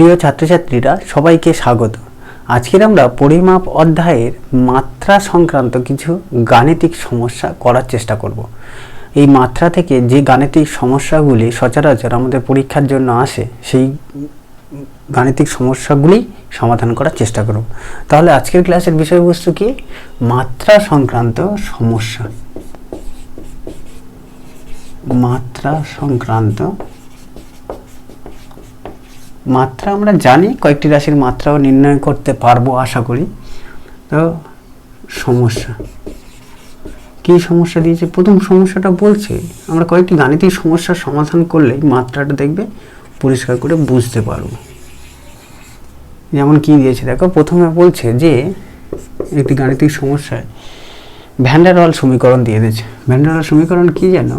প্রিয় ছাত্রছাত্রীরা, সবাইকে স্বাগত। আজকের আমরা পরিমাপ অধ্যায়ের মাত্রা সংক্রান্ত কিছু গাণিতিক সমস্যা করার চেষ্টা করব। এই মাত্রা থেকে যে গাণিতিক সমস্যাগুলি সচরাচর আমাদের পরীক্ষার জন্য আসে, সেই গাণিতিক সমস্যাগুলি সমাধান করার চেষ্টা করব। তাহলে আজকের ক্লাসের বিষয়বস্তু কি? মাত্রা সংক্রান্ত সমস্যা। মাত্রা সংক্রান্ত মাত্রা আমরা জানি, কয়েকটি রাশির মাত্রাও নির্ণয় করতে পারব আশা করি। তো সমস্যা। কি সমস্যা দিয়েছে? প্রথম সমস্যাটা বলছে, আমরা কয়েকটি গাণিতিক সমস্যার সমাধান করলেই মাত্রাটা দেখবে, পরিষ্কার করে বুঝতে পারব। যেমন কি দিয়েছে? দেখো, প্রথমে বলছে যে, একটি গাণিতিক সমস্যায় ভ্যান্ডারওয়াল সমীকরণ দিয়ে দিয়েছে। ভ্যান্ডারওয়াল সমীকরণ কি জানো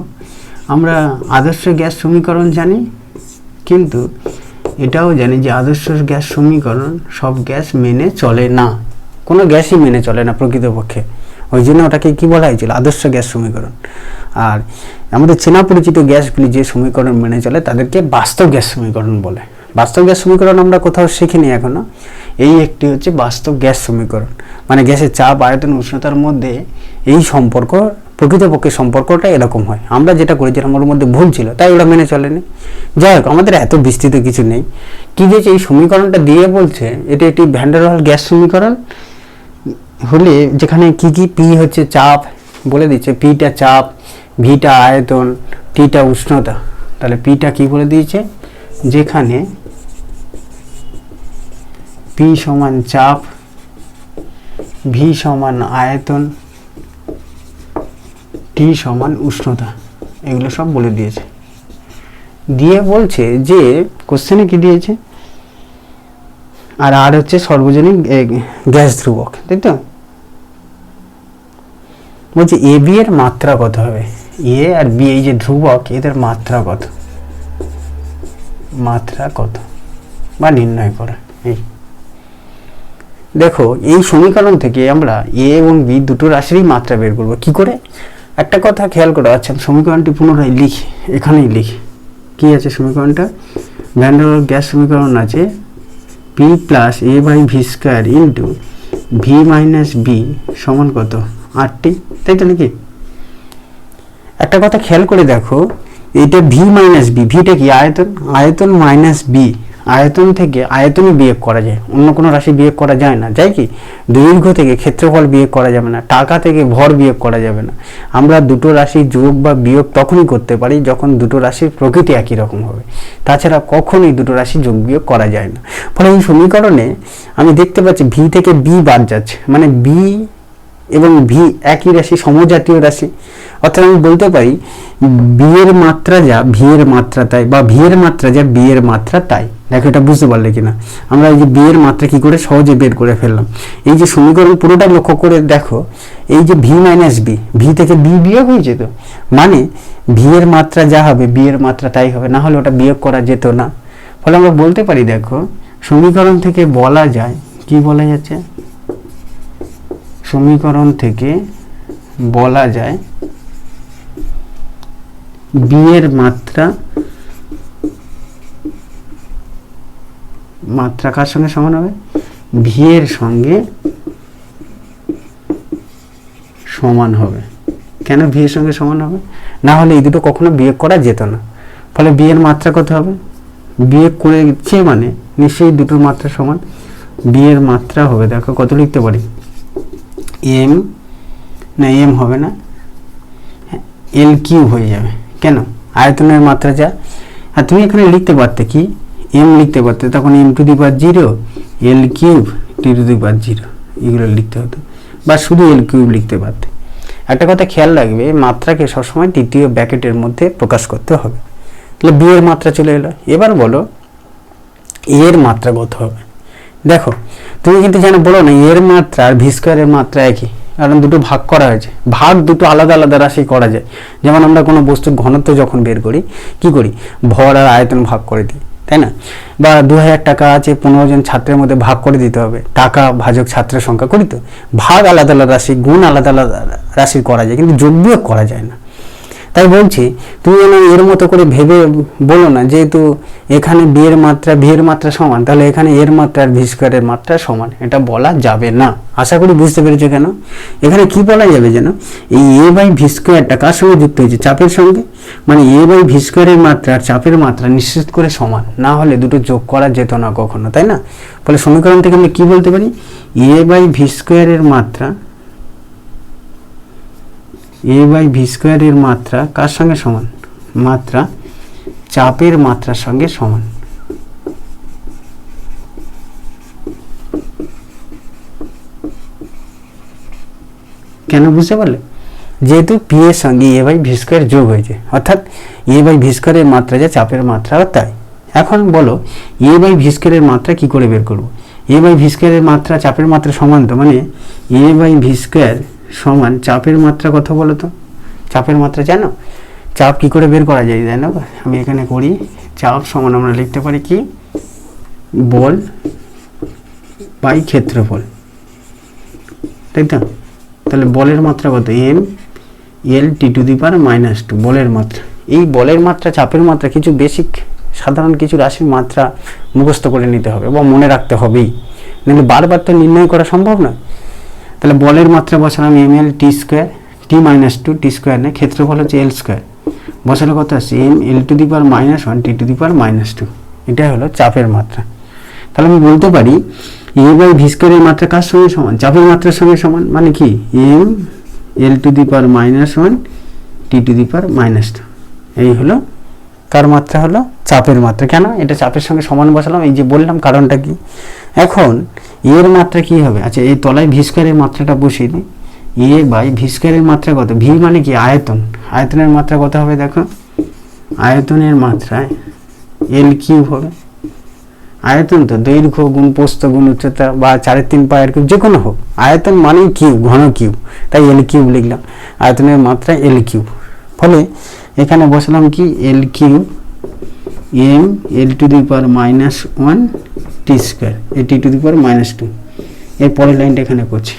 আমরা আদর্শ গ্যাস সমীকরণ জানি, কিন্তু এটাও জানি যে আদর্শ গ্যাস সমীকরণ সব গ্যাস মেনে চলে না। কোনো গ্যাসই মেনে চলে না প্রকৃতপক্ষে। ওই জন্য ওটাকে কী বলা হয়েছিল? আদর্শ গ্যাস সমীকরণ। আর আমাদের চেনা পরিচিত গ্যাসগুলি যে সমীকরণ মেনে চলে, তাদেরকে বাস্তব গ্যাস সমীকরণ বলে। বাস্তব গ্যাস সমীকরণ আমরা কোথাও শিখিনি এখনও এই একটি হচ্ছে বাস্তব গ্যাস সমীকরণ। মানে গ্যাসের চাপ, আয়তন, উষ্ণতার মধ্যে এই সম্পর্ক প্রকৃতপক্ষে সম্পর্কটা এরকম হয়। আমরা যেটা করেছিলাম, ওর মধ্যে ভুল ছিল, তাই ওরা মেনে চলেনি। যাই হোক, আমাদের এত বিস্তৃত কিছু নেই। কি দিয়েছে এই সমীকরণটা দিয়ে বলছে, এটা একটি ভ্যান্ডারওয়াল গ্যাস সমীকরণ। হলে যেখানে কি কি পি হচ্ছে, চাপ বলে দিচ্ছে। পিটা চাপ ভিটা আয়তন টিটা উষ্ণতা। তাহলে পিটা কি বলে দিয়েছে? যেখানে পি সমান চাপ ভি সমান আয়তন টি সমান উষ্ণতা? এগুলো সব বলে দিয়েছে। দিয়ে বলছে যে কোশ্চেনে কি দিয়েছে? আর আর হচ্ছে সর্বজনীন গ্যাস ধ্রুবক, তাই তো? বলছে, এ, বি এর মাত্রা কত হবে? এ আর বি, এই যে ধ্রুবক, এদের মাত্রা কত? মাত্রা কত? বা নির্ণয় করা, এই। দেখো, এই সমীকরণ থেকে আমরা এ এবং বি দুটো রাশিরই মাত্রা বের করব। কি করে? একটা কথা খেয়াল করে আচ্ছা সমীকরণটি পুনরায় লিখি, এখানেই লিখি। কি আছে সমীকরণটা? ভ্যান্ডারওয়াল গ্যাস সমীকরণ আছে P plus A by V square into V minus B সমান কত? আটটি। তাই তো নাকি একটা কথা খেয়াল করে দেখো, এটা ভি মাইনাস বি ভিটা কি আয়তন? আয়তন মাইনাস বি আয়তন থেকে আয়তনই বিয়োগ করা যায়। অন্য কোনো রাশি বিয়োগ করা যায় না। যাই কি? দৈর্ঘ্য থেকে ক্ষেত্রফল বিয়োগ করা যাবে না। টাকা থেকে ভর বিয়োগ করা যাবে না। আমরা দুটো রাশি যোগ বা বিয়োগ তখনই করতে পারি যখন দুটো রাশির প্রকৃতি একই রকম হবে। তাছাড়া কখনোই দুটো রাশি যোগ বিয়োগ করা যায় না। ফলে এই সমীকরণে আমি দেখতে পাচ্ছি ভি থেকে বি বাদ যাচ্ছে। মানে বি এবং ভি একই রাশি সমজাতীয় রাশি। অর্থাৎ আমি বলতে পারি, বিয়ের মাত্রা যা ভিয়ের মাত্রা তাই, বা ভিয়ের মাত্রা যা, বিয়ের মাত্রা তাই। দেখো এটা বুঝতে পারলে কিনা। আমরা এই যে বিয়ের মাত্রা কি করে সহজে বের করে ফেললাম। এই যে সমীকরণ পুরোটা লক্ষ্য করে দেখো, এই যে ভি মাইনাস বি, ভি থেকে বি বিয়োগ হয়ে যেত। মানে ভিয়ের মাত্রা যা হবে, বিয়ের মাত্রা তাই হবে, না হলে ওটা বিয়োগ করা যেত না। ফলে আমরা বলতে পারি, দেখো, সমীকরণ থেকে বলা যায়, কি বলা যাচ্ছে? সমীকরণ থেকে বলা যায় বি এর মাত্রা মাত্রা কার সঙ্গে সমান হবে? ভি সঙ্গে সমান হবে। কেন ভি সঙ্গে সমান হবে? না হলে এই দুটো কখনো বিয়োগ করা যেত না। ফলে বি এর মাত্রা কত হবে? বিয়োগ করেছে মানে নিশ্চয়ই দুটোর মাত্রা সমান। বি এর মাত্রা হবে, দেখো কত লিখতে পারি? এম না এম হবে না। এল কিউ হয়ে যাবে। কেন? আয়তনের মাত্রা যা। আর তুমি এখানে লিখতে পারতে কি? এম লিখতে পারতে। তখন M to the power zero L cube T to the power zero এগুলো লিখতে হতো। বা শুধু এল কিউব লিখতে পারতে। একটা কথা খেয়াল রাখবে, মাত্রাকে সবসময় তৃতীয় ব্যাকেটের মধ্যে প্রকাশ করতে হবে। তাহলে বি এর মাত্রা চলে এলো। এবার বলো এর মাত্রা কত হবে? দেখো, তুমি কিন্তু যেন বলো না, এর মাত্রা আর ভি স্কোয়ারের মাত্রা একই। কারণ দুটো ভাগ করা হয়েছে। ভাগ দুটো আলাদা আলাদা রাশি করা যায়। যেমন আমরা কোনো বস্তুর ঘনত্ব যখন বের করি, কি করি? ভর আর আয়তন ভাগ করে দিই, তাই না? বা দু হাজার টাকা আছে, পনেরো জন ছাত্রের মধ্যে ভাগ করে দিতে হবে। টাকা ভাজক ছাত্রের সংখ্যা করি তো? ভাগ আলাদা আলাদা রাশি, গুণ আলাদা আলাদা রাশি করা যায়, কিন্তু যোগ বিয়োগ করা যায় না। তাই বলছি তুমি যেন এর মতো করে ভেবে বলো না যেহেতু এখানে বিয়ের মাত্রা এর মাত্রা সমান, তাহলে এখানে এর মাত্রা আর ভি স্কোয়ারের মাত্রা সমান, এটা বলা যাবে না। আশা করি বুঝতে পেরেছ কেন? এখানে কি বলা যাবে যেন? এই এ বাই ভি স্কোয়ারটা কার সঙ্গে যুক্ত হয়েছে? চাপের সঙ্গে? মানে এ বাই ভি স্কোয়ারের মাত্রা আর চাপের মাত্রা নিশ্চিত করে সমান, না হলে দুটো যোগ করা যেত না কখনো, তাই না? ফলে সমীকরণ থেকে আমরা কি বলতে পারি? এ বাই ভি স্কোয়ারের মাত্রা এ বাই ভি স্কোয়ারের মাত্রা কার সঙ্গে সমান? মাত্রা চাপের মাত্রার সঙ্গে সমান। কেন বুঝতে পারলে? যেহেতু পি এর সঙ্গে এ বাই ভি স্কোয়ার যোগ হয়েছে, অর্থাৎ এ বাই ভি স্কোয়ারের মাত্রা যা চাপের মাত্রাও তাই। এখন বলো এ বাই ভি স্কোয়ারের মাত্রা কি করে বের করব? এ বাই ভি স্কোয়ারের মাত্রা চাপের মাত্রা সমান তো মানে এ বাই ভি স্কোয়ার সমান চাপের মাত্রা কত বলো তো চাপের মাত্রা জানো? চাপ কি করে বের করা যায় জানো? আমি এখানে করি, চাপ সমান আমরা লিখতে পারি কি? বল বাই ক্ষেত্রফল। তাই তো? তাহলে বলের মাত্রা কত? M, L T to the power minus two, বলের মাত্রা। এই বলের মাত্রা, চাপের মাত্রা কিছু বেসিক সাধারণ কিছু রাশির মাত্রা মুখস্থ করে নিতে হবে বা মনে রাখতে হবেই। নাহলে বারবার তো নির্ণয় করা সম্ভব নয়। তাহলে বলের মাত্রা বসালাম M L T square T minus two T square নেই, ক্ষেত্রফল হচ্ছে এল স্কোয়ার বসালে কত আসছে M L to the power minus one T to the power minus two এটাই হলো চাপের মাত্রা। তাহলে আমি বলতে পারি এ বাই ভি স্কোয়ারের মাত্রা কার সঙ্গে সমান? চাপের মাত্রার সঙ্গে সমান মানে কি? M L to the power minus one T to the power minus two এই হলো কার মাত্রা হলো? চাপের মাত্রা। কেন? এটা চাপের সঙ্গে সমান বসালাম। এই যে বললাম কারণটা কি? এখন এর মাত্রা কি হবে? আচ্ছা এই তলায় ভি স্কোয়ারের মাত্রাটা বসিয়ে দিই। এ বাই ভি স্কোয়ারের মাত্রা কত? ভি মানে কি? আয়তন। আয়তনের মাত্রা কত হবে দেখো? আয়তনের মাত্রায় এল কিউব হবে। আয়তন তো দৈর্ঘ্য, গুণ পোস্ত গুণ, উচ্চতা বা চারের তিন পায়ের কিউব যে কোনো হোক। আয়তন মানেই কিউব, ঘন কিউব। তাই এল কিউব লিখলাম। আয়তনের মাত্রা এল কিউব। ফলে এখানে বসালাম কি? L cube M L to the power minus one T square A T to the power minus two. এর পরের লাইনটা এখানে করছি।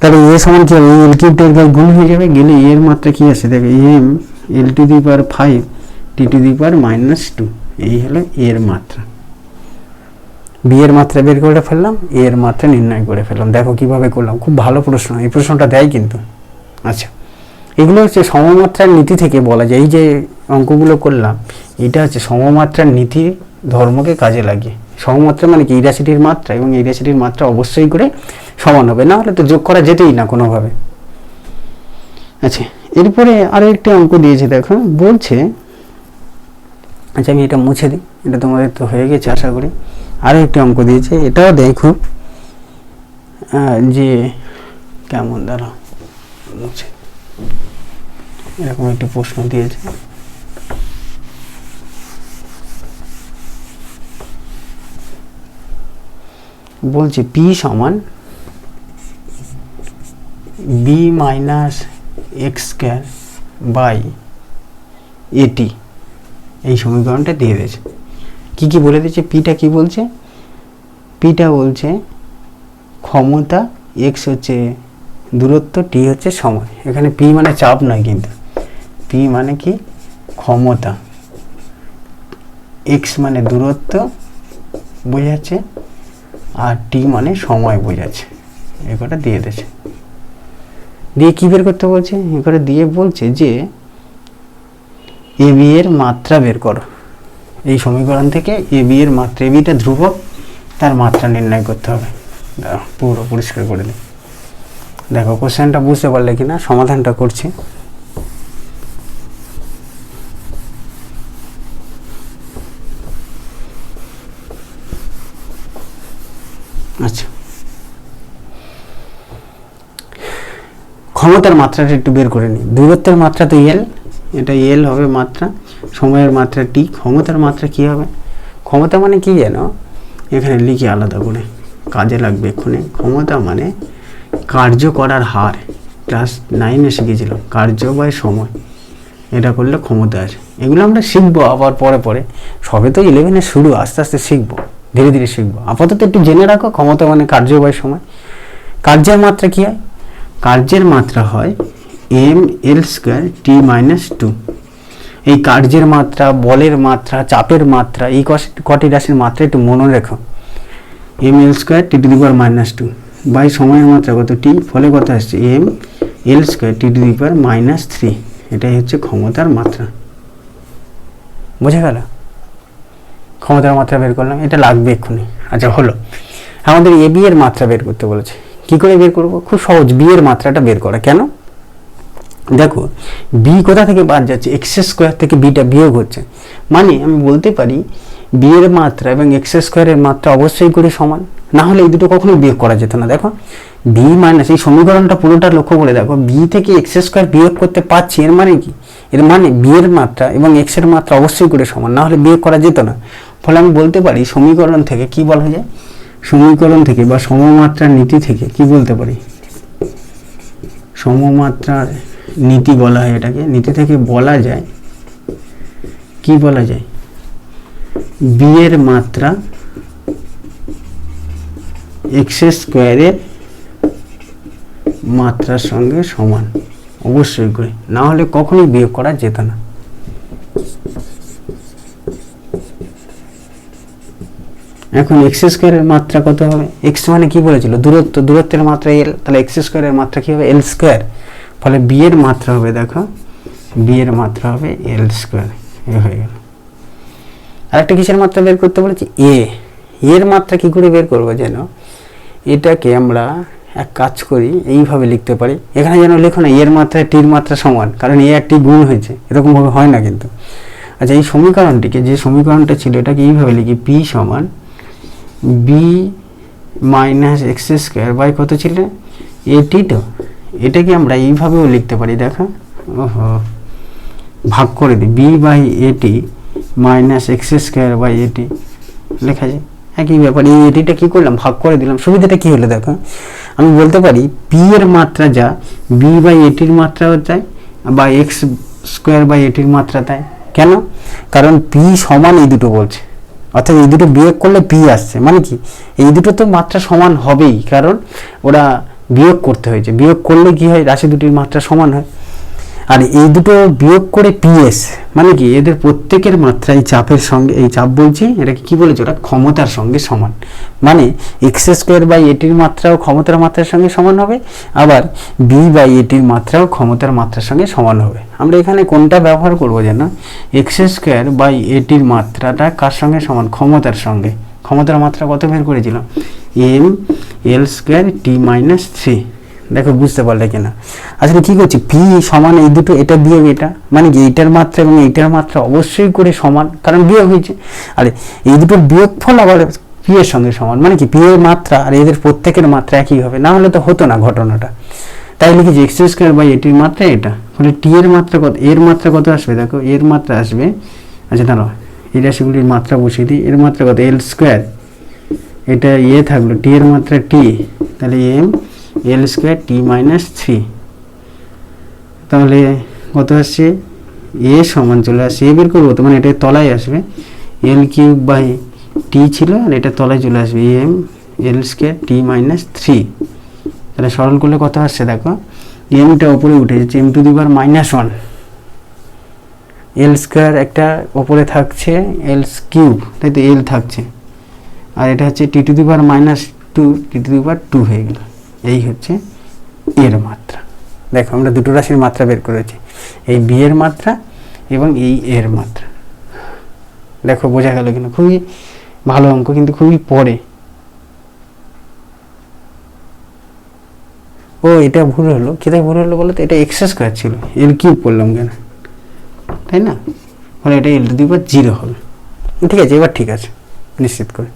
তাহলে এ সমান কি হবে? এল কিউবটা এর গুণ হয়ে যাবে? গেলে এর মাত্রা কি আছে? দেখো, M L to the power five T to the power minus two, এই হলো এর মাত্রা। বি এর মাত্রা বের করে ফেললাম, এ এর মাত্রা নির্ণয় করে ফেললাম। দেখো কীভাবে করলাম, খুব ভালো প্রশ্ন, এই প্রশ্নটা দেয় কিন্তু। আচ্ছা এগুলো হচ্ছে সমমাত্রার নীতি থেকে বলা যায়। এই যে অঙ্কগুলো করলাম, এটা হচ্ছে সমমাত্রার নীতি ধর্মকে কাজে লাগিয়ে। সমমাত্রা মানে কি? এই রাশিটির মাত্রা এবং এই রাশিটির মাত্রা অবশ্যই করে সমান হবে। না হলে তো যোগ করা যেতেই না কোনোভাবে। আচ্ছা এরপরে আরও একটি অঙ্ক দিয়েছে দেখো। বলছে আচ্ছা আমি এটা মুছে দিই। এটা তোমাদের তো হয়ে গেছে আশা করি। আরও একটি অঙ্ক দিয়েছে এটাও আহ, যে কেমন দাঁড়া মুছে এরকম একটি প্রশ্ন দিয়েছে। বলছে পি সমান B minus X square by AT এই সমীকরণটা দিয়ে দিয়েছে। কি কি বলে দিয়েছে? পিটা কি বলছে? পিটা বলছে ক্ষমতা এক্স হচ্ছে দূরত্ব টি হচ্ছে সময় এখানে পি মানে চাপ নয় কিন্তু। পি মানে কি? ক্ষমতা। এক্স মানে দূরত্ব বোঝাচ্ছে আর টি মানে সময় বোঝাচ্ছে। এ কটা দিয়ে দিয়েছে। দিয়ে কী বের করতে বলছে? এ করে দিয়ে বলছে যে, এ এর মাত্রা বের করো। এই সমীকরণ থেকে এ এর মাত্রা, এ বিটা ধ্রুবক, তার মাত্রা নির্ণয় করতে হবে। পুরো পরিষ্কার করে দিই। দেখো কোশ্চেনটা বুঝতে পারলে কিনা, সমাধানটা করছি আচ্ছা ক্ষমতার মাত্রাটা একটু বের করে নিই। দূরত্বের মাত্রা তো এল এটা এল হবে মাত্রা, সময়ের মাত্রা টি ক্ষমতার মাত্রা কি হবে? ক্ষমতা মানে কি যেন এখানে লিখি আলাদা করে, কাজে লাগবে এক্ষুনি। ক্ষমতা মানে কার্য করার হার ক্লাস নাইনে শিখেছিলাম কার্য বাই সময়। এটা করলে ক্ষমতা আছে এগুলো আমরা শিখব আবার পরে পরে। সবে তো ইলেভেনে শুরু, আস্তে আস্তে শিখব, ধীরে ধীরে শিখব। আপাতত একটু জেনে রাখো, ক্ষমতা মানে কার্য বাই সময়। কার্যের মাত্রা কী হয়? কার্যের মাত্রা হয় M L square T minus two এই কার্যের মাত্রা, বলের মাত্রা, চাপের মাত্রা, এই কটি রাশির মাত্রা একটু মনে রেখো। M L square T to the power minus two by সময়ের মাত্রা কত? টি ফলে কত আসছে? M L square T to the power minus three এটাই হচ্ছে ক্ষমতার মাত্রা। বোঝা গেল? ক্ষমতার মাত্রা বের করলাম। এটা লাগবে এক্ষুনি। আচ্ছা হলো। আমাদের এ বি এর মাত্রা বের করতে বলেছে। কি করে বের করব? খুব সহজ বি এর মাত্রাটা বের করা। কেন? দেখো বি কোথা থেকে বাদ যাচ্ছে? এক্স স্কোয়ার থেকে বিটা বিয়োগ হচ্ছে। মানে আমি বলতে পারি বি এর মাত্রা এবং এক্স স্কোয়ারের মাত্রা অবশ্যই করে সমান। না হলে এই দুটো কখনোই বিয়োগ করা যেত না। দেখো বি মাইনাস এই সমীকরণটা পুরোটা লক্ষ্য করে দেখো। বি থেকে এক্স স্কোয়ার বিয়োগ করতে পারছি, এর মানে কি? এর মানে বি এর মাত্রা এবং এক্সের মাত্রা অবশ্যই করে সমান। না হলে বিয়োগ করা যেত না। ফলে আমি বলতে পারি, সমীকরণ থেকে কি বলা যায়? সমীকরণ থেকে বা সমমাত্রার নীতি থেকে কি বলতে পারি? সমমাত্রার নীতি বলা হয় এটাকে। নীতি থেকে বলা যায়, কি বলা যায়? বি এর মাত্রা এক্স স্কোয়ারের মাত্রার সঙ্গে সমান। অবশ্যই করে। না হলে কখনোই বিয়োগ করা যেত না। এখন এক্স স্কোয়ারের মাত্রা কত হবে? এক্স মানে কি বলেছিল? দূরত্ব, দূরত্বের মাত্রা এল তাহলে এক্স স্কোয়ারের মাত্রা কি হবে? এল স্কোয়ার ফলে বি এর মাত্রা হবে, দেখো বি এর মাত্রা হবে এল স্কোয়ার এ হয়ে গেল। আরেকটা কিসের মাত্রা বের করতে বলেছি? এ এর মাত্রা কি করে বের করব যেন? এটাকে আমরা এক কাজ করি, এইভাবে লিখতে পারি। এখানে যেন লেখো না এর মাত্রা টির মাত্রা সমান, কারণ এ একটি গুণ হয়েছে। এরকমভাবে হয় না কিন্তু। আচ্ছা এই সমীকরণটিকে, যে সমীকরণটা ছিল, এটাকে এইভাবে লিখি পি সমান B minus X square by কত ছিল? এটি তো। এটাকে আমরা এইভাবেও লিখতে পারি, দেখো। ওহো। ভাগ করে দিই B by AT minus X square by AT লেখা যায়। একই ব্যাপার। এই এটিটা কী করলাম? ভাগ করে দিলাম। সুবিধাটা কী হলো, দেখো। আমি বলতে পারি পি এর মাত্রা যা বি বাই এটির মাত্রাও তাই, বা এক্স স্কোয়ার বাই এটির মাত্রা তাই। কেন? কারণ পি সমান এই দুটো বলছে। অর্থাৎ এই দুটো বিয়োগ করলে পি আসছে। মানে কি? এই দুটো তো মাত্রা সমান হবেই, কারণ ওরা বিয়োগ করতে হয়েছে। বিয়োগ করলে কি হয়? রাশি দুটির মাত্রা সমান হয়। আর এই দুটো বিয়োগ করে পিএস মানে কি? এদের প্রত্যেকের মাত্রা এই চাপের সঙ্গে, এই চাপ বলছি, এটাকে কি বলেছে ওটা ক্ষমতার সঙ্গে সমান। মানে এক্স স্কোয়ার বাই এটির মাত্রাও ক্ষমতার মাত্রার সঙ্গে সমান হবে, আবার বি বাই এটির মাত্রাও ক্ষমতার মাত্রার সঙ্গে সমান হবে। আমরা এখানে কোনটা ব্যবহার করব যেন এক্স স্কোয়ার বাই এটির মাত্রাটা কার সঙ্গে সমান? ক্ষমতার সঙ্গে। ক্ষমতার মাত্রা কত বের করেছিলাম? M L square T minus three দেখো বুঝতে পারলে কিনা। আসলে কি করছি? পি সমান এই দুটো, এটা বিয়োগ এটা মানে কি এইটার মাত্রা এবং এইটার মাত্রা অবশ্যই করে সমান, কারণ বিয়োগ হয়েছে। আর এই দুটোর বিয়োগ ফল আবার পি এর সঙ্গে সমান মানে কি পি এর মাত্রা আর এদের প্রত্যেকের মাত্রা একই হবে। না হলে তো হতো না ঘটনাটা। তাই লিখেছি এক্স স্কোয়ার বাই এটির মাত্রা এটা। ফলে টি এর মাত্রা কত এর মাত্রা কত আসবে? দেখো এর মাত্রা আসবে আচ্ছা দাঁড়াও, এই রাশিগুলির মাত্রা বসিয়ে দিই। এর মাত্রা কত? এল স্কোয়ার এটা ইয়ে থাকল টি এর মাত্রা টি তাহলে M L square T minus three তাহলে কত আসছে? এ সমান চলে আসছে। এ বের করব তো মানে এটা তলায় আসবে। এল কিউব বাই টি ছিল আর এটা তলায় চলে আসবে। M L square T minus three তাহলে সরল করলে কত আসছে দেখো? এমটা ওপরে উঠে যাচ্ছে। M to the power minus one L square একটা ওপরে থাকছে এল কিউব তাই তো এল থাকছে। আর এটা হচ্ছে T to the power minus two T to the power two হয়ে গেল। এই হচ্ছে এর মাত্রা। দেখো, আমরা দুটো রাশির মাত্রা বের করেছি। এই বি এর মাত্রা এবং এই এর মাত্রা। দেখো, বোঝা গেল কিনা? খুবই ভালো অঙ্ক, কিন্তু খুবই পরে। ও, এটা ভুল হলো। কোথায় ভুল হলো বলো তো? এটা এক্সেস স্কোয়ার ছিল। এল কিউব করলাম কেন? তাই না? ফলে এটা এল টু দি পাওয়ার জিরো হবে। ঠিক আছে, এবার ঠিক আছে। নিশ্চিত করে।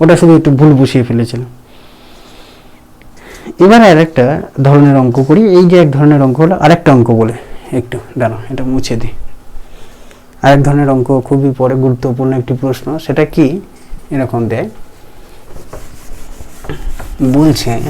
ওটা শুধু একটু ভুল বসিয়ে ফেলেছিলাম। এবার আর একটা ধরনের অঙ্ক করি। এই যে এক ধরনের অঙ্ক হলো আরেকটা অঙ্ক বলে। একটু দাঁড়াও এটা মুছে দিই। আরেক ধরনের অঙ্ক, খুবই পরে গুরুত্বপূর্ণ একটি প্রশ্ন। সেটা কি? এরকম দেয়। বলছে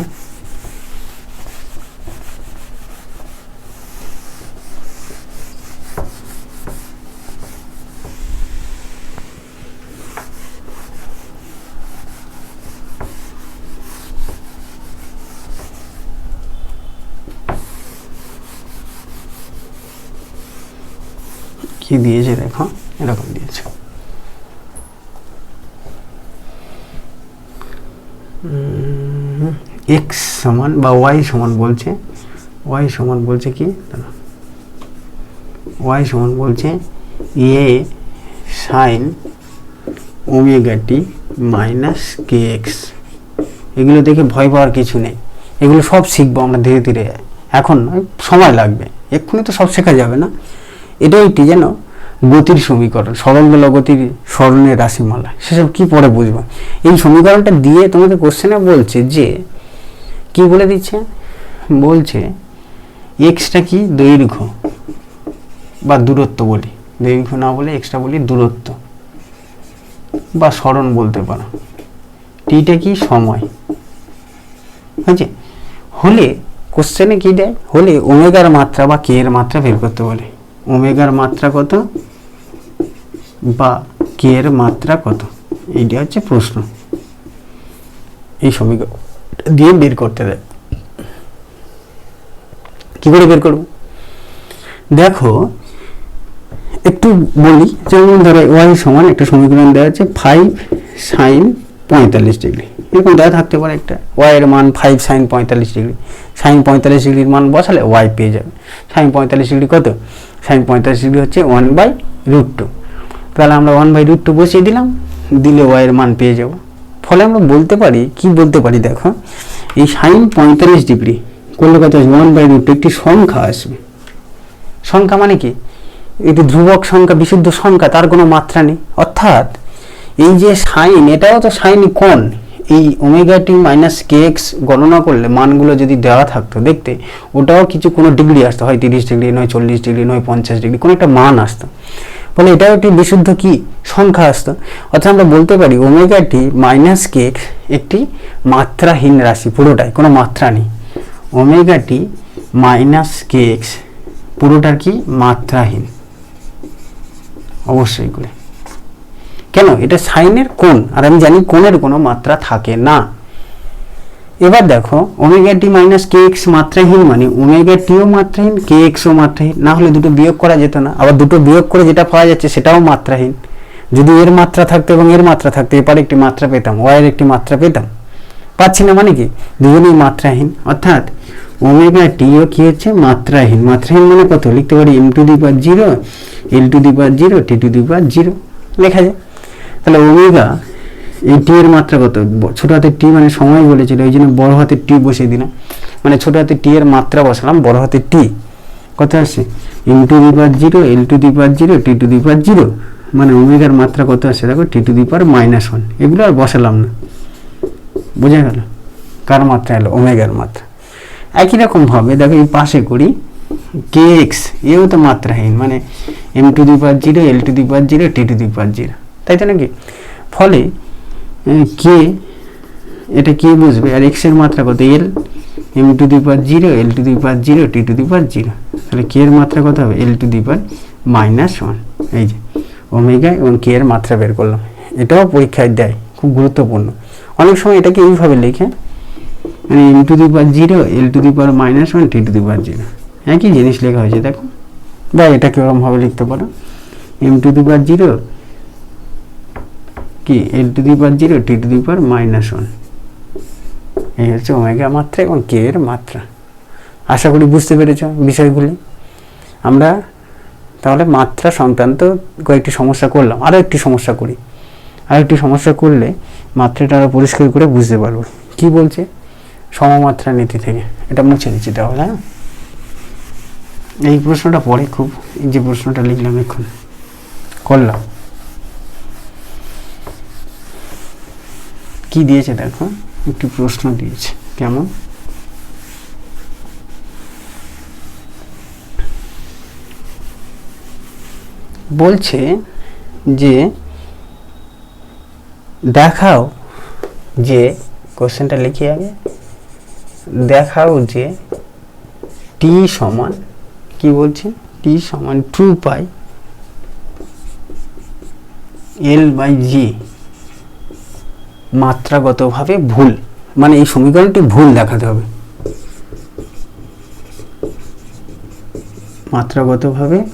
কি দিয়েছে দেখো, এরকম দিয়েছে। এক্স সমান বা ওয়াই সমান বলছে ওয়াই সমান বলছে কি? ওয়াই সমান বলছে A sine omega minus K X এগুলো দেখে ভয় পাওয়ার কিছু নেই। এগুলো সব শিখব আমরা ধীরে ধীরে। এখন নয় সময় লাগবে। এক্ষুনি তো সব শেখা যাবে না। এটা একটি যেন গতির সমীকরণ সরল গতির স্মরণের রাশিমালা। সেসব কি পরে বুঝব? এই সমীকরণটা দিয়ে তোমাকে কোশ্চেনে বলছে যে, কি বলে দিচ্ছে? বলছে এক্সটা কি দৈর্ঘ্য বা দূরত্ব বলি। দৈর্ঘ্য না বলে এক্সটা বলি দূরত্ব বা স্মরণ বলতে পারো। টিটা কি সময়? হয়েছে হলে কোশ্চেনে কি দেয়? হলে ওমেগার মাত্রা বা কে এর মাত্রা বের করতে বলে। ওমেগার মাত্রা কত? বা কে এর মাত্রা কত? এইটা হচ্ছে প্রশ্ন। এই সমীকরণ দিয়ে বের করতে দেয় কি করে বের করব? দেখো, একটু বলি, যেমন ধরো ওয়াই সমান একটা সমীকরণ দেওয়া আছে ফাইভ সাইন পঁয়তাল্লিশ ডিগ্রি এরকম দেওয়া থাকতে পারে একটা। ওয়াই এর মান ফাইভ সাইন পঁয়তাল্লিশ ডিগ্রি সাইন পঁয়তাল্লিশ ডিগ্রির মান বসালে ওয়াই পেয়ে যাবে। সাইন পঁয়তাল্লিশ ডিগ্রি কত? সাইন পঁয়তাল্লিশ ডিগ্রি হচ্ছে ওয়ান বাই রুট টু। তাহলে আমরা ওয়ান বাই রুট টু বসিয়ে দিলাম, দিলে ওয়াই এর মান পেয়ে যাব। ফলে আমরা বলতে পারি, কি বলতে পারি দেখো, এই সাইন পঁয়তাল্লিশ ডিগ্রি করলে কত ওয়ান বাই রুট একটি সংখ্যা আসবে। সংখ্যা মানে কি? এটি ধ্রুবক সংখ্যা, বিশুদ্ধ সংখ্যা, তার কোনো মাত্রা নেই। অর্থাৎ এই যে সাইন, এটাও তো সাইন কোণ। এই omega T minus K X গণনা করলে মানগুলো যদি দেওয়া থাকতো দেখতে, ওটাও কিছু কোনো ডিগ্রি আসতো, হয় তিরিশ ডিগ্রি নয় চল্লিশ ডিগ্রি নয় পঞ্চাশ ডিগ্রি কোনো একটা মান আসতো। ফলে এটাও একটি বিশুদ্ধ কি? সংখ্যা আসতো। অর্থাৎ আমরা বলতে পারি omega T minus K X একটি মাত্রাহীন রাশি, পুরোটাই, কোনো মাত্রা নেই। Omega T minus K X পুরোটার কি? মাত্রাহীন। অবশ্যই করে কেন? এটা সাইনের কোণ, আর আমি জানি কোণের কোনো মাত্রা থাকে না। এবার দেখো omega T minus K X মাত্রাহীন মানে ওমেগা টিও মাত্রাহীন কে এক্সও মাত্রাহীন। না হলে দুটো বিয়োগ করা যেত না। আবার দুটো বিয়োগ করে যেটা পাওয়া যাচ্ছে সেটাও মাত্রাহীন। যদি এর মাত্রা থাকতো এবং এর মাত্রা থাকতো এরপর একটি মাত্রা পেতাম ওয়াইয়ের একটি মাত্রা পেতাম। পাচ্ছি না মানে কি? দুজনেই মাত্রাহীন। অর্থাৎ ওমেগা টিও কি হচ্ছে? মাত্রাহীন। মাত্রাহীন মানে কত? লিখতে পারি M to the power zero L to the power zero T to the power zero লেখা যায় তাহলে ওমেগা এই টি এর মাত্রা কত? ছোট হাতের টি মানে সময় বলেছিল ওই জন্য বড় হাতের টি বসিয়ে দিলাম। মানে ছোট হাতের টি এর মাত্রা বসালাম, বড় হাতের টি। কত আসছে? M to the power zero L to the power zero T to the power zero মানে ওমেগার মাত্রা কত আসছে দেখো T to the power minus one এগুলো আর বসালাম না। বোঝা গেল? কার মাত্রা এলো? ওমেগার মাত্রা। একই রকম ভাবে দেখো, এই পাশে করি। কে এক্স এও তো মাত্রাহীন। মানে M to the power zero L to the power zero T to the power zero তাই তো নাকি? ফলে কে, এটা কে বুঝবে? আর এক্সের মাত্রা কত? L M to the power zero L to the power zero T to the power zero তাহলে কে এর মাত্রা কত হবে? L to the power minus one এই যে ওমেগা এবং কে এর মাত্রা বের করলাম। এটাও পরীক্ষায় দেয়, খুব গুরুত্বপূর্ণ। অনেক সময় এটাকে এইভাবে লেখে মানে M to the power zero L to the power minus one T to the power zero একই জিনিস লেখা হয়েছে, দেখো। বা এটা কীরকমভাবে লিখতে পারো। M to the power zero কি? L to the power zero T to the power minus one এই হচ্ছে ওমেগা মাত্রা এবং কে এর মাত্রা। আশা করি বুঝতে পেরেছ বিষয়গুলি। আমরা তাহলে মাত্রা সংক্রান্ত কয়েকটি সমস্যা করলাম। আরও একটি সমস্যা করি। আর একটি সমস্যা করলে মাত্রাটা আরও পরিষ্কার করে বুঝতে পারব। কি বলছে? সমমাত্রা নীতি থেকে। এটা মুছে দিচ্ছি তাহলে হ্যাঁ? এই প্রশ্নটা পড়ে খুব। এই যে প্রশ্নটা লিখলাম এখন। করলাম। কি দিয়েছে দেখো? একটি প্রশ্ন দিয়েছে। কেমন? বলছে যে, দেখাও যে, কোশ্চেনটা লিখি আগে, দেখাও যে টি সমান, কি বলছে? টি সমান টু পাই এল বাই জি মাত্রাগতভাবে ভুল। মানে এই সমীকরণটি ভুল দেখাতে হবে। মাত্রাগতভাবে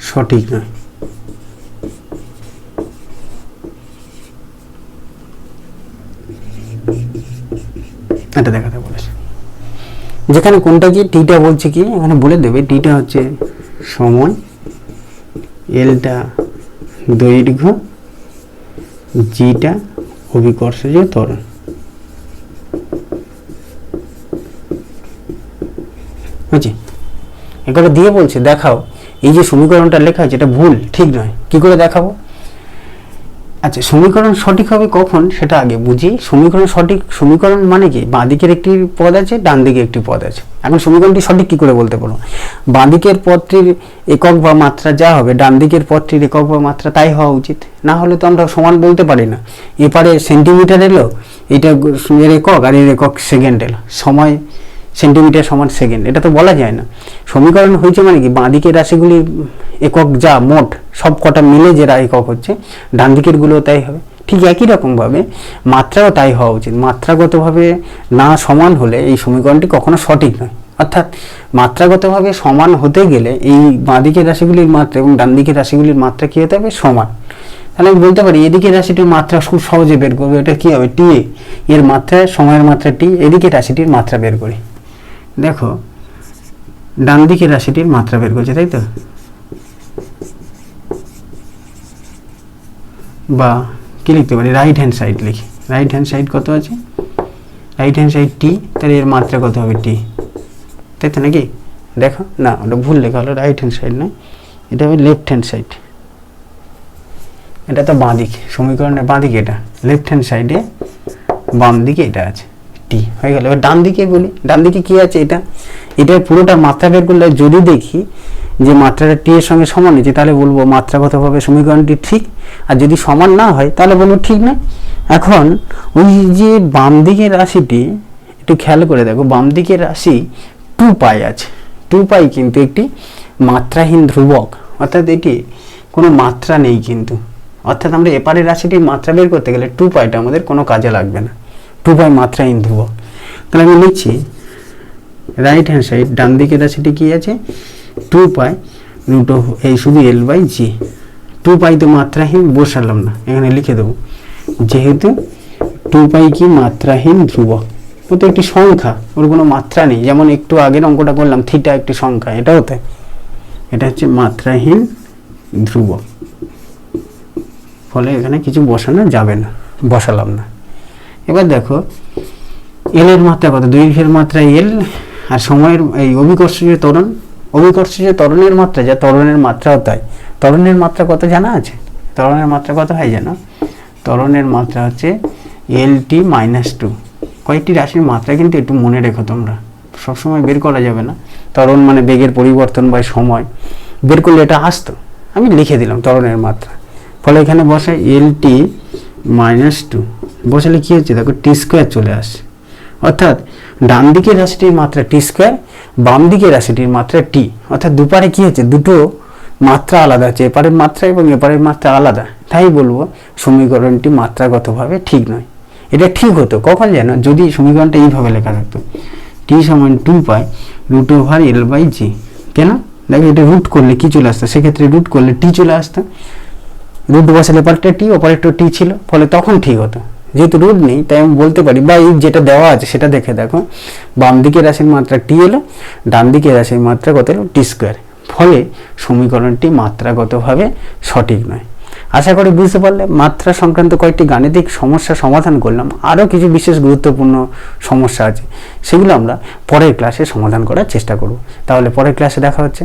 সঠিক নয়। এটা দেখাতে বলেছে। যেখানে কোনটা কি, টিটা বলছে কি, এখানে বলে দেবে, টিটা হচ্ছে সময় এলটা দৈর্ঘ্য, জিটা অভিকর্ষজ ত্বরণ বুঝছি? এগুলো দিয়ে বলছে, দেখাও। এই যে সমীকরণটা লেখা আছে, এটা ভুল, ঠিক নয়। কি করে দেখাবো? আচ্ছা সমীকরণ সঠিক হবে কখন? সেটা আগে বুঝি। সমীকরণ সঠিক, সমীকরণ মানে কি? বাঁ দিকের একটি পদ আছে, ডান দিকে একটি পদ আছে। এখন সমীকরণটি সঠিক কি করে বলতে পারো বাঁ দিকের পদটির একক বা মাত্রা যা হবে, ডান দিকের পদটির একক বা মাত্রা তাই হওয়া উচিত। না হলে তো আমরা সমান বলতে পারি না। এপারে সেন্টিমিটার এলো, এটা এর একক আর এর একক সেকেন্ড এলো। সময় সেন্টিমিটার সমান সেকেন্ড এটা তো বলা যায় না। সমীকরণ হয়েছে মানে কি? বাঁ দিকের রাশিগুলি একক যা মোট, সব কটা মিলে যে একক হচ্ছে ডান দিকেরগুলো তাই হবে। ঠিক একই রকমভাবে মাত্রাও তাই হওয়া উচিত। মাত্রাগতভাবে না সমান হলে এই সমীকরণটি কখনো সঠিক নয়। অর্থাৎ মাত্রাগতভাবে সমান হতে গেলে এই বাঁ দিকের রাশিগুলির মাত্রা এবং ডান দিকের রাশিগুলির মাত্রা কী হতে হবে সমান। তাহলে আমি বলতে পারি এদিকে রাশিটির মাত্রা খুব সহজে বের করব। এটা কী হবে? টি এর মাত্রা, সময়ের মাত্রা টি এদিকে রাশিটির মাত্রা বের করি। দেখো, ডান দিকের রাশিটির মাত্রা বের করছে, তাই তো? বা কি লিখতে পারি? রাইট হ্যান্ড সাইড লিখি। রাইট হ্যান্ড সাইড কত আছে? রাইট হ্যান্ড সাইড টি তাহলে এর মাত্রা কত হবে টি তাই তো নাকি? দেখো, না, ওটা ভুল লেখা হলো রাইট হ্যান্ড সাইড নয়। এটা হবে লেফট হ্যান্ড সাইড এটা তো বাঁ দিক, সমীকরণের বাঁ দিকে এটা। লেফট হ্যান্ড সাইডে বাম দিকে এটা আছে। টি হয়ে গেল। এবার ডান দিকে বলি, ডান দিকে কি আছে এটা? এটার পুরোটা মাত্রা বের করলে যদি দেখি যে মাত্রাটা টি এর সঙ্গে সমান হয়েছে, তাহলে বলব মাত্রাগতভাবে সমীকরণটি ঠিক। আর যদি সমান না হয়, তাহলে বলব ঠিক না এখন ওই যে বাম দিকের রাশিটি, একটু খেয়াল করে দেখো, বাম দিকের রাশি টু পাই আছে। টু পাই কিন্তু একটি মাত্রাহীন ধ্রুবক। অর্থাৎ এটি কোনো মাত্রা নেই কিন্তু। অর্থাৎ আমরা এপারের রাশিটির মাত্রা বের করতে গেলে টু পাইটা আমাদের কোনো কাজে লাগবে না। টু পাই মাত্রাহীন ধ্রুবক তাহলে আমি লিখছি রাইট হ্যান্ড সাইড ডান দিকের রাশিটি কি আছে? টু পাই রুট অফ এই শুধু এল বাই জি টু পাই তো মাত্রাহীন, বসালাম না, এখানে লিখে দেবো। যেহেতু টু পাই কি মাত্রাহীন ধ্রুবক ও তো একটি সংখ্যা, ওর কোনো মাত্রা নেই। যেমন একটু আগের অঙ্কটা করলাম থিটা একটি সংখ্যা, এটাও তাই। এটা হচ্ছে মাত্রাহীন ধ্রুবক। ফলে এখানে কিছু বসানো যাবে না, বসালাম না। এবার দেখো এল এর মাত্রা কত? দৈর্ঘ্যের মাত্রা এল আর সময়ের, এই অভিকর্ষজ ত্বরণ অভিকর্ষজ ত্বরণের মাত্রা যা ত্বরণের মাত্রাও তাই। ত্বরণের মাত্রা কত জানা আছে? ত্বরণের মাত্রা কত হয় জানো? ত্বরণের মাত্রা হচ্ছে এল টি মাইনাস টু। কয়েকটি রাশির মাত্রা কিন্তু একটু মনে রেখো তোমরা। সবসময় বের করা যাবে না। ত্বরণ মানে বেগের পরিবর্তন বা সময়। বের করলে এটা আসতো। আমি লিখে দিলাম ত্বরণের মাত্রা। ফলে এখানে বসে এল টি মাইনাস টু। বসালে কী হচ্ছে? দেখো, টি স্কোয়ার চলে আসছে অর্থাৎ ডান দিকের রাশিটির মাত্রা টি স্কোয়ার, বাম দিকের রাশিটির মাত্রা টি। অর্থাৎ দুপারে কি হচ্ছে? দুটো মাত্রা আলাদা আছে এপারের মাত্রা এবং এপারের মাত্রা আলাদা। তাই বলব, সমীকরণটি মাত্রাগতভাবে ঠিক নয়। এটা ঠিক হতো। কখন যেন? যদি সমীকরণটা এইভাবে লেখা থাকতো, টি সমান two pi root over L by G. কেন? দেখো, এটা রুট করলে কি চলে আসতো? সেক্ষেত্রে রুট করলে টি চলে আসতো। রুট বসালে পাল্টে টি অপারেটর টি ছিল, ফলে তখন ঠিক হতো। যেহেতু রুট নেই, তাই আমি বলতে পারি, বা এই যেটা দেওয়া আছে সেটা দেখে দেখো। বাম দিকে রাশির মাত্রা টি এলো, ডান দিকে রাশির মাত্রা কত এলো? টি স্কোয়ার ফলে সমীকরণটি মাত্রাগতভাবে সঠিক নয়। আশা করি বুঝতে পারলে, মাত্রা সংক্রান্ত কয়েকটি গাণিতিক সমস্যা সমাধান করলাম। আরও কিছু বিশেষ গুরুত্বপূর্ণ সমস্যা আছে, সেগুলো আমরা পরের ক্লাসে সমাধান করার চেষ্টা করব। তাহলে পরের ক্লাসে দেখা হচ্ছে।